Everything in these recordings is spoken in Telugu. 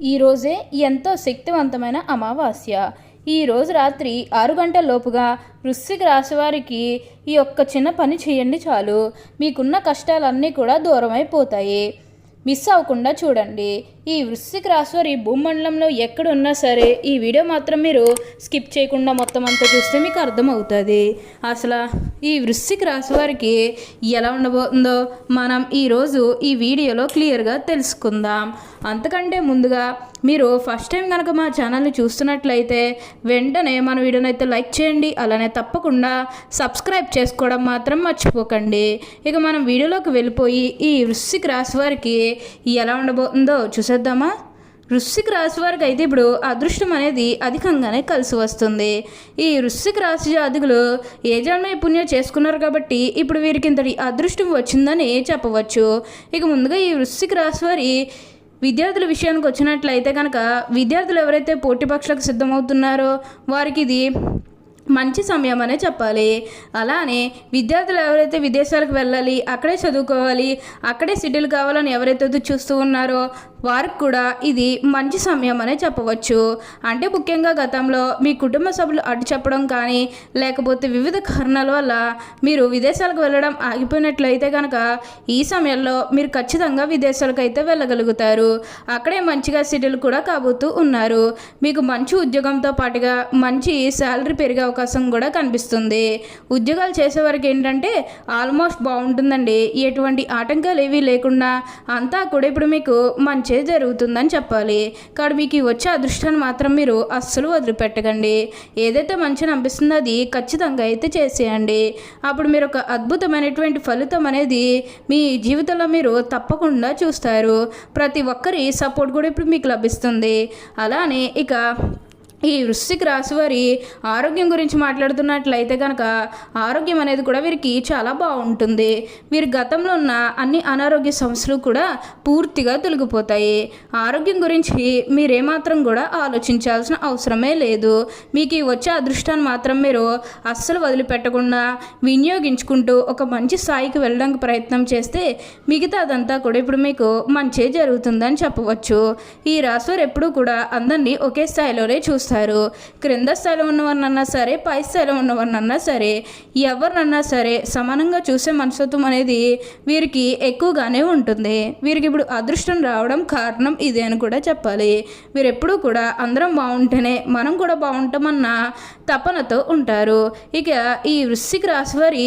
ఈరోజే ఎంతో శక్తివంతమైన అమావాస్య. ఈ రోజు రాత్రి ఆరు గంటల లోపుగా వృశ్చిక రాశి వారికి ఈ ఒక్క చిన్న పని చేయండి చాలు. మీకున్న కష్టాలన్నీ కూడా దూరమైపోతాయి. మిస్ అవ్వకుండా చూడండి. ఈ వృశ్చిక రాశి వారి భూమండలంలో ఎక్కడున్నా సరే ఈ వీడియో మాత్రం మీరు స్కిప్ చేయకుండా మొత్తం అంతా చూస్తే మీకు అర్థమవుతుంది. అసలు ఈ వృశ్చిక రాశి వారికి ఎలా ఉండబోతుందో మనం ఈరోజు ఈ వీడియోలో క్లియర్గా తెలుసుకుందాం. అంతకంటే ముందుగా మీరు ఫస్ట్ టైం కనుక మా ఛానల్ని చూస్తున్నట్లయితే వెంటనే మన వీడియోని అయితే లైక్ చేయండి అలానే తప్పకుండా సబ్స్క్రైబ్ చేసుకోవడం మాత్రం మర్చిపోకండి. ఇక మనం వీడియోలోకి వెళ్ళిపోయి ఈ వృశ్చిక రాశి వారికి ఎలా ఉండబోతుందో చూసేద్దామా? వృశ్చిక రాశి వారికి అయితే ఇప్పుడు అదృష్టం అనేది అధికంగానే కలిసి వస్తుంది. ఈ వృశ్చిక రాశి జాతకులు ఏ జన్మ పుణ్యం చేసుకున్నారు కాబట్టి ఇప్పుడు వీరికి ఇంతటి అదృష్టం వచ్చిందని చెప్పవచ్చు. ఇక ముందుగా ఈ వృశ్చిక రాశి వారి విద్యార్థుల విషయానికి వచ్చినట్లయితే కనుక విద్యార్థులు ఎవరైతే పోటీ పక్షులకు సిద్ధమవుతున్నారో వారికి ఇది మంచి సమయం అనే చెప్పాలి. అలానే విద్యార్థులు ఎవరైతే విదేశాలకు వెళ్ళాలి అక్కడే చదువుకోవాలి అక్కడే సెటిల్ కావాలని ఎవరైతే చూస్తూ ఉన్నారో వారికి కూడా ఇది మంచి సమయం అనే చెప్పవచ్చు. అంటే ముఖ్యంగా గతంలో మీ కుటుంబ సభ్యులు అడ్డు చెప్పడం కానీ లేకపోతే వివిధ కారణాల వల్ల మీరు విదేశాలకు వెళ్ళడం ఆగిపోయినట్లయితే కనుక ఈ సమయంలో మీరు ఖచ్చితంగా విదేశాలకు అయితే వెళ్ళగలుగుతారు. అక్కడే మంచిగా సిటీలు కూడా కాబోతూ ఉన్నారు. మీకు మంచి ఉద్యోగంతో పాటుగా మంచి శాలరీ పెరిగే అవకాశం కూడా కనిపిస్తుంది. ఉద్యోగాలు చేసేవారికి ఏంటంటే ఆల్మోస్ట్ బాగుంటుందండి. ఎటువంటి ఆటంకాలు ఏవీ లేకుండా అంతా కూడా ఇప్పుడు మీకు మంచి జరుగుతుందని చెప్పాలి. కానీ మీకు వచ్చే అదృష్టాన్ని మాత్రం మీరు అస్సలు వదిలిపెట్టకండి. ఏదైతే మంచిని అనిపిస్తుందో అది ఖచ్చితంగా అయితే చేసేయండి. అప్పుడు మీరు ఒక అద్భుతమైనటువంటి ఫలితం అనేది మీ జీవితంలో మీరు తప్పకుండా చూస్తారు. ప్రతి ఒక్కరి సపోర్ట్ కూడా ఇప్పుడు మీకు లభిస్తుంది. అలానే ఇక ఈ వృశ్చిక రాశి వారి ఆరోగ్యం గురించి మాట్లాడుతున్నట్లయితే కనుక ఆరోగ్యం అనేది కూడా వీరికి చాలా బాగుంటుంది. వీరి గతంలో ఉన్న అన్ని అనారోగ్య సమస్యలు కూడా పూర్తిగా తొలగిపోతాయి. ఆరోగ్యం గురించి మీరేమాత్రం కూడా ఆలోచించాల్సిన అవసరమే లేదు. మీకు ఈ వచ్చే అదృష్టాన్ని మాత్రం మీరు అస్సలు వదిలిపెట్టకుండా వినియోగించుకుంటూ ఒక మంచి స్థాయికి వెళ్ళడానికి ప్రయత్నం చేస్తే మిగతా అదంతా కూడా ఇప్పుడు మీకు మంచి జరుగుతుందని చెప్పవచ్చు. ఈ రాశివారు ఎప్పుడూ కూడా అందరినీ ఒకే స్థాయిలోనే చూస్తారు క్రింద స్థాయిలో ఉన్నవారినన్నా సరే పై స్థాయిలో ఉన్నవారినన్నా సరే ఎవరినన్నా సరే సమానంగా చూసే మనస్తత్వం అనేది వీరికి ఎక్కువగానే ఉంటుంది. వీరికి ఇప్పుడు అదృష్టం రావడం కారణం ఇదే అని కూడా చెప్పాలి. వీరు ఎప్పుడూ కూడా అందరం బాగుంటేనే మనం కూడా బాగుంటామన్న తపనతో ఉంటారు. ఇక ఈ వృశ్చిక రాశి వారి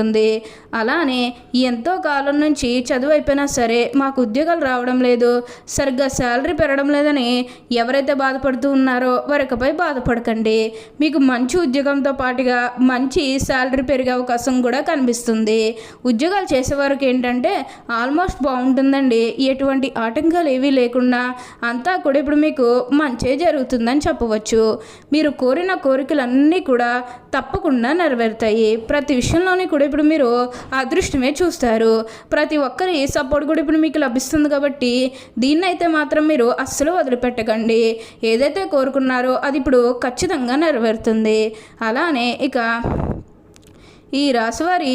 ఉంటుంది. అలానే ఎంతో కాలం నుంచి చదువు అయిపోయినా సరే మాకు ఉద్యోగాలు రావడం లేదు. సరిగ్గా శాలరీ పెరగడం లేదని ఎవరైతే బాధపడుతూ ఉన్నారో వారికపై బాధపడకండి. మీకు మంచి ఉద్యోగంతో పాటుగా మంచి శాలరీ పెరిగే అవకాశం కూడా కనిపిస్తుంది. ఉద్యోగాలు చేసేవారికి ఏంటంటే ఆల్మోస్ట్ బాగుంటుందండి. ఎటువంటి ఆటంకాలు ఏవీ లేకుండా అంతా కూడా ఇప్పుడు మీకు మంచే జరుగుతుందని చెప్పవచ్చు. మీరు కోరిన కోరికలన్నీ కూడా తప్పకుండా నెరవేరుతాయి. ప్రతి విషయంలోని కూడా ఇప్పుడు మీరు అదృష్టమే చూస్తారు. ప్రతి ఒక్కరి సపోర్ట్ కూడా ఇప్పుడు మీకు లభిస్తుంది కాబట్టి దీన్ని అయితే మాత్రం మీరు అస్సలు వదిలిపెట్టకండి. ఏదైతే కోరుకున్నారో అది ఇప్పుడు ఖచ్చితంగా నెరవేరుతుంది. అలానే ఇక ఈ రాశివారి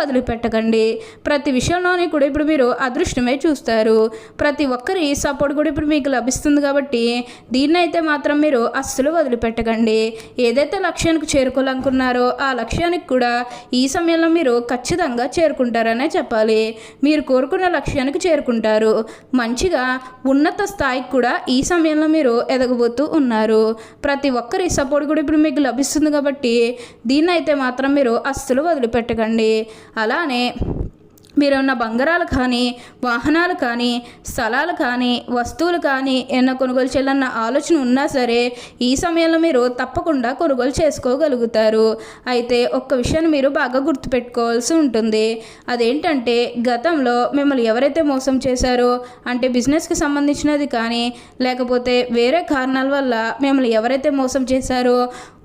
వదిలిపెట్టకండి. ప్రతి విషయంలోని కూడా ఇప్పుడు మీరు అదృష్టమే చూస్తారు. ప్రతి ఒక్కరి సపోర్ట్ కూడా ఇప్పుడు మీకు లభిస్తుంది కాబట్టి దీన్నైతే మాత్రం మీరు అస్సలు వదిలిపెట్టకండి. ఏదైతే లక్ష్యానికి చేరుకోవాలనుకున్నారో ఆ లక్ష్యానికి కూడా ఈ సమయంలో మీరు ఖచ్చితంగా చేరుకుంటారనే చెప్పాలి. మీరు కోరుకున్న లక్ష్యానికి చేరుకుంటారు. మంచిగా ఉన్నత స్థాయికి కూడా ఈ సమయంలో మీరు ఎదగబోతూ ఉన్నారు. ప్రతి ఒక్కరి సపోర్ట్ కూడా ఇప్పుడు మీకు లభిస్తుంది కాబట్టి దీన్ని అయితే మాత్రం మీరు అస్సలు వదిలిపెట్టకండి. అలానే మీరున్న బంగారాలు కానీ వాహనాలు కానీ స్థలాలు కానీ వస్తువులు కానీ ఏమైనా కొనుగోలు చేయాలన్న ఆలోచన ఉన్నా సరే ఈ సమయంలో మీరు తప్పకుండా కొనుగోలు చేసుకోగలుగుతారు. అయితే ఒక్క విషయాన్ని మీరు బాగా గుర్తుపెట్టుకోవాల్సి ఉంటుంది. అదేంటంటే గతంలో మిమ్మల్ని ఎవరైతే మోసం చేశారో అంటే బిజినెస్కి సంబంధించినది కానీ లేకపోతే వేరే కారణాల వల్ల మిమ్మల్ని ఎవరైతే మోసం చేశారో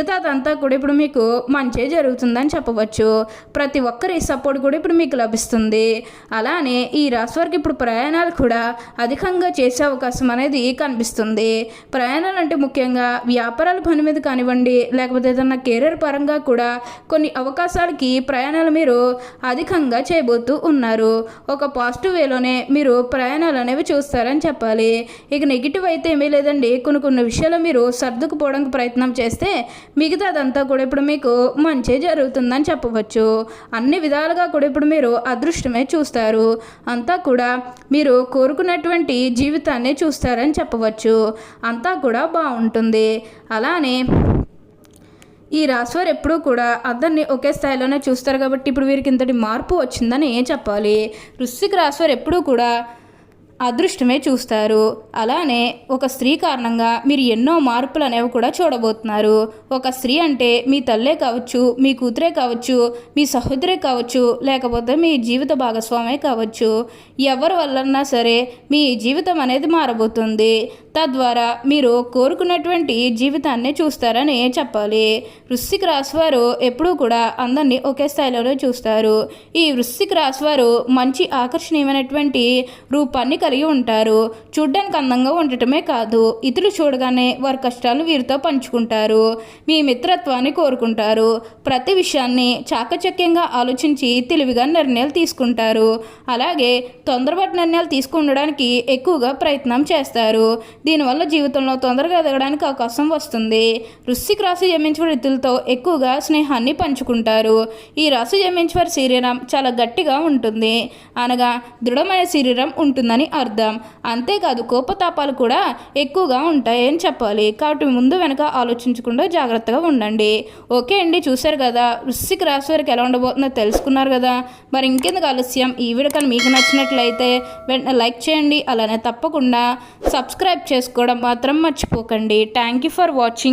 మిగతాదంతా కూడా ఇప్పుడు మీకు మంచే జరుగుతుందని చెప్పవచ్చు. ప్రతి ఒక్కరి సపోర్ట్ కూడా ఇప్పుడు మీకు లభిస్తుంది. అలానే ఈ రాశి వారికి ఇప్పుడు ప్రయాణాలు కూడా అధికంగా చేసే అవకాశం అనేది కనిపిస్తుంది. ప్రయాణాలు అంటే ముఖ్యంగా వ్యాపారాల పని మీద కానివ్వండి లేకపోతే ఏదన్నా కెరీర్ పరంగా కూడా కొన్ని అవకాశాలకి ప్రయాణాలు మీరు అధికంగా చేయబోతూ ఉన్నారు. ఒక పాజిటివ్ వేలోనే మీరు ప్రయాణాలు అనేవి చూస్తారని చెప్పాలి. ఇక నెగిటివ్ అయితే ఏమీ లేదండి. కొన్ని కొన్ని విషయాలు మీరు సర్దుకుపోవడానికి ప్రయత్నం చేస్తే మిగతాదంతా కూడా ఇప్పుడు మీకు మంచి జరుగుతుందని చెప్పవచ్చు. అన్ని విధాలుగా కూడా ఇప్పుడు మీరు అదృష్టమే చూస్తారు. అంతా కూడా మీరు కోరుకున్నటువంటి జీవితాన్ని చూస్తారని చెప్పవచ్చు. అంతా కూడా బాగుంటుంది. అలానే ఈ రాశివారు ఎప్పుడూ కూడా అందరినీ ఒకే స్థాయిలోనే చూస్తారు కాబట్టి ఇప్పుడు వీరికి ఇంతటి మార్పు వచ్చిందని చెప్పాలి. వృశ్చిక రాశివారు ఎప్పుడూ కూడా అదృష్టమే చూస్తారు. అలానే ఒక స్త్రీ కారణంగా మీరు ఎన్నో మార్పులు అనేవి కూడా చూడబోతున్నారు. ఒక స్త్రీ అంటే మీ తల్లే కావచ్చు మీ కూతురే కావచ్చు మీ సహోదరే కావచ్చు లేకపోతే మీ జీవిత భాగస్వామే కావచ్చు. ఎవరి వల్లన్నా సరే మీ జీవితం అనేది మారబోతుంది. తద్వారా మీరు కోరుకున్నటువంటి జీవితాన్ని చూస్తారని చెప్పాలి. వృశ్చిక రాశి వారు ఎప్పుడూ కూడా అందరినీ ఒకే స్థాయిలోనే చూస్తారు. ఈ వృశ్చిక రాశి వారు మంచి ఆకర్షణీయమైనటువంటి రూపాన్ని కలిగి కలిగి ఉంటారు. చూడ్డానికి అందంగా ఉండటమే కాదు. ఇతరులు చూడగానే వారి కష్టాలను వీరితో పంచుకుంటారు. మీ మిత్రత్వాన్ని కోరుకుంటారు. ప్రతి విషయాన్ని చాకచక్యంగా ఆలోచించి తెలివిగా నిర్ణయాలు తీసుకుంటారు. అలాగే తొందరపాటు నిర్ణయాలు తీసుకుండడానికి ఎక్కువగా ప్రయత్నం చేస్తారు. దీనివల్ల జీవితంలో తొందరగా ఎదగడానికి అవకాశం వస్తుంది. వృశ్చిక రాశి జమించిన వ్యక్తులతో ఎక్కువగా స్నేహాన్ని పంచుకుంటారు. ఈ రాశి జమించిన శరీరం చాలా గట్టిగా ఉంటుంది. అనగా దృఢమైన శరీరం ఉంటుందని అర్థం. అంతేకాదు కోపతాపాలు కూడా ఎక్కువగా ఉంటాయని చెప్పాలి. కాబట్టి ముందు వెనక ఆలోచించకుండా జాగ్రత్తగా ఉండండి. ఓకే అండి చూశారు కదా? వృశ్చిక రాశి వారికి ఎలా ఉండబోతుందో తెలుసుకున్నారు కదా? మరి ఇంకెందుకు ఆలస్యం? ఈ వీడియో కానీ మీకు నచ్చినట్లయితే వెంటనే లైక్ చేయండి. అలానే తప్పకుండా సబ్స్క్రైబ్ చేసుకోవడం మాత్రం మర్చిపోకండి. Thank you for watching.